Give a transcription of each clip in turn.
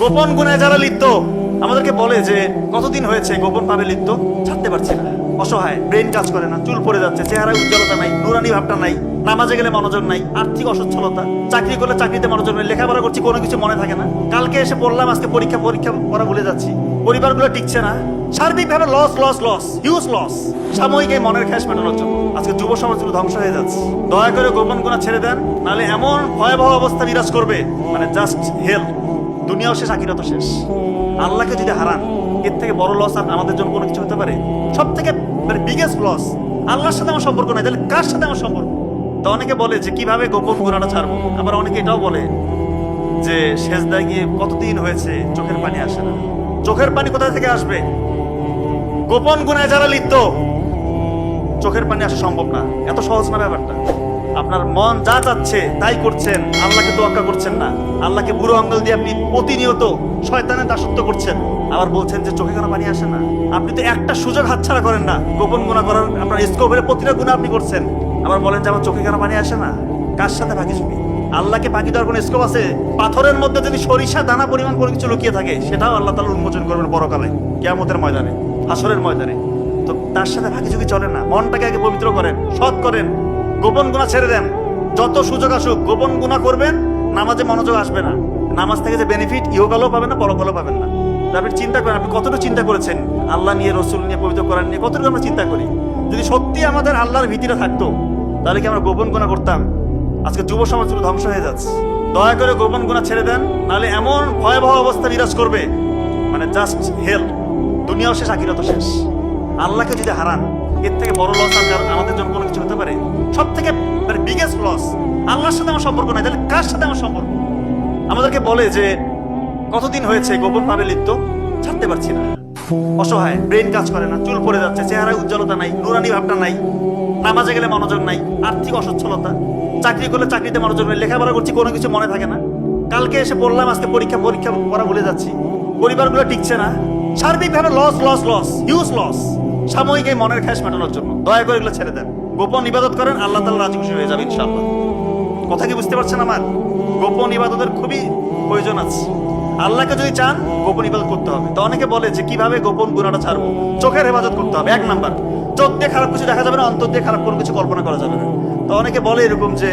গোপন গুণে যারা লিপ্ত, আমাদেরকে বলে যে কতদিন হয়েছে গোপন ভাবে লিপ্ত? ছাড়তে পারছি না। অসহায় ব্রেন কাজ করে না, চুল পড়ে যাচ্ছে চেহারায় উজ্জ্বলতা নাই, নুরানি ভাবটা নাই, নামাজে গেলে মনোযোগ নাই, আর্থিক অসচ্ছলতা, চাকরি করলে চাকরিতে মনোযোগ নেই, লেখাপড়া করছি কোনো কিছু মনে থাকে না। কালকে এসে পড়লাম, আজকে পরীক্ষা পরীক্ষা পড়া ভুলে যাচ্ছি। পরিবারগুলো টিকছে না। সার্বিকভাবে loss loss loss huge loss সাময়িক এই মনের খ্যাস মেটানোর জন্য। আজকে যুব সমাজগুলো ধ্বংস হয়ে যাচ্ছে। দয়া করে গোপন গুণা ছেড়ে দেন নাহলে এমন ভয়াবহ অবস্থা বিরাজ করবে মানে জাস্ট হেল্প দুনিয়াও শেষ আখিরাত শেষ। আল্লাহকে যদি হারান, এর থেকে বড় লস আর আমাদের জন্য কোনো কিছু হতে পারে? সব থেকে মানে বিগেস্ট লস আল্লাহর সাথে আমার সম্পর্ক নাই, তাহলে কার সাথে আমার সম্পর্ক? তো অনেকে বলে যে, কীভাবে গোপন গুণাটা ছাড়বো? আবার অনেকে এটাও বলে যে শেষদায় গিয়ে কতদিন হয়েছে, চোখের পানি আসে না। চোখের পানি কোথা থেকে আসবে? গোপন গুণায় যারা লিপ্ত, চোখের পানি আসা সম্ভব না। এত সহজ না ব্যাপারটা। আপনার মন যা চাচ্ছে তাই করছেন, আল্লাহকে তোয়াক্কা করছেন না। আল্লাহকে বুড়ো আঙ্গল দিয়ে আপনি প্রতিনিয়ত শয়তানের দাসত্ব করছেন। আবার বলছেন যে চোখে কেন পানি আসে না। আপনি তো একটা সুযোগ হাতছাড়া করেন না। গোপন গুণা করার আপনার স্কোপের প্রতিটা গুণা আপনি করছেন। আবার বলেন যে আমার চোখে কেন পানি আসে না। কার সাথে ভাগি চুপি আল্লাহকে বাকি দেওয়ার কোনো স্কোপ আছে? পাথরের মধ্যে যদি সরিষা দানা পরিমাণ কোনো কিছু লুকিয়ে থাকে, সেটাও আল্লাহ তালা উন্মোচন করবেন পরকালে, কেয়ামতের ময়দানে, হাসরের ময়দানে। তো তার সাথে ভাগি চলে না। মনটাকে আগে পবিত্র করেন, সৎ করেন। গোপন গুণা ছেড়ে দেন। যত সুযোগ আসুক, গোপন গুণা করবেন, নামাজে মনোযোগ আসবে না। নামাজ থেকে যে বেনিফিট ইহকালও পাবেন না, পরকালও পাবেন না। আপনি চিন্তা করেন, আপনি কতটুকু চিন্তা করেছেন? আল্লাহ নিয়ে, রসুল নিয়ে, পবিত্র করার নিয়ে, কতটুকু আমরা চিন্তা করি? যদি সত্যি আমাদের আল্লাহর ভীতিটা থাকতো, তাহলে কি আমরা গোপন গুণা করতাম? আজকে যুব সমাজ ধ্বংস হয়ে যাচ্ছে। দয়া করে গোপন গুণা ছেড়ে দেন, নাহলে এমন ভয়াবহ অবস্থা বিরাজ করবে। মানে জাস্ট হেল্প দুনিয়াও শেষ আখিরাত শেষ। আল্লাহকে যদি হারান, এর থেকে বড় লস আমাদের জন্য কোনো কিছু হতে সাথে আমার সম্পর্ক নাই? তাহলে কার সাথে আমার সম্পর্ক? আমাদেরকে বলে যে, কতদিন হয়েছে গোপন ভাবে লিপ্ত? ছাড়তে পারছি না। অসহায় ব্রেন কাজ করে না, চুল পড়ে যাচ্ছে, চেহারায় উজ্জ্বলতা নাই, নুরানি ভাবটা নাই, নামাজে গেলে মনোযোগ নাই, আর্থিক অসচ্ছলতা, চাকরি করলে চাকরিতে মনোযোগ নেই, লেখাপড়া করছি, কোনো কিছু মনে থাকে না। কালকে এসে পড়লাম আজকে পরীক্ষা পরীক্ষা পড়া ভুলে যাচ্ছি। পরিবারগুলো টিকছে না। সার্বিকভাবে loss loss loss huge loss সাময়িক এই মনের খ্যাস মেটানোর জন্য। দয়া করে এগুলো ছেড়ে দেন। গোপন ইবাদত করেন, আল্লাহ তাল্লাহ রাজি খুশি হয়ে যাবে, ইনশাআল্লাহ। কথা কি বুঝতে পারছেন আমার? গোপন ইবাদতের খুবই প্রয়োজন আছে। আল্লাহকে যদি চান, গোপন ইবাদত করতে হবে। তো অনেকে বলে যে, কীভাবে গোপন গুণাটা ছাড়বো? চোখের হেফাজত করতে হবে, এক নাম্বার। চোখ দিয়ে খারাপ কিছু দেখা যাবে না, অন্তর দিয়ে খারাপ কোনো কিছু কল্পনা করা যাবে না। তো অনেকে বলে এরকম যে,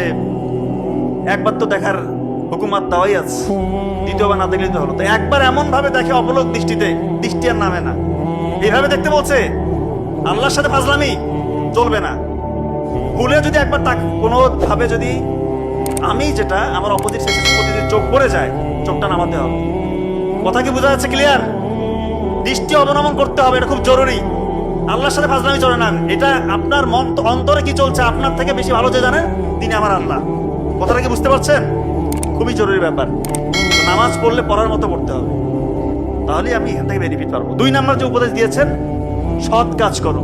একবার তো দেখার হুকুমাত দেওয়াই আছে। দ্বিতীয়বার না দেখলে হলো। তো একবার এমন ভাবে দেখে অপলোক দৃষ্টিতে, দৃষ্টি আর নামে না। এইভাবে দেখতে বলছে, আল্লাহর সাথে ফাজলামি চলবে না। ভুলে যদি একবার তাক কোনো ভাবে যদি আমি যেটা আমার অপোজিট সেক্সের প্রতি যদি চোখ পড়ে যায়, চোখটা নামাতে হবে। কথা কি বোঝা যাচ্ছে ক্লিয়ার দৃষ্টি অবলম্বন করতে হবে, এটা খুব জরুরি। আল্লাহর সাথে ফাজলামি চলে না। এটা আপনার মন অন্তরে কি চলছে, আপনার থেকে বেশি ভালো যে জানেন তিনি আমার আল্লাহ। কথাটা কি বুঝতে পারছেন? খুবই জরুরি ব্যাপার। নামাজ পড়লে পড়ার মতো পড়তে হবে। তাহলেই আমি এখান থেকে বেনিফিট পারব। দুই নাম্বার যে উপদেশ দিয়েছেন, সৎ কাজ করো।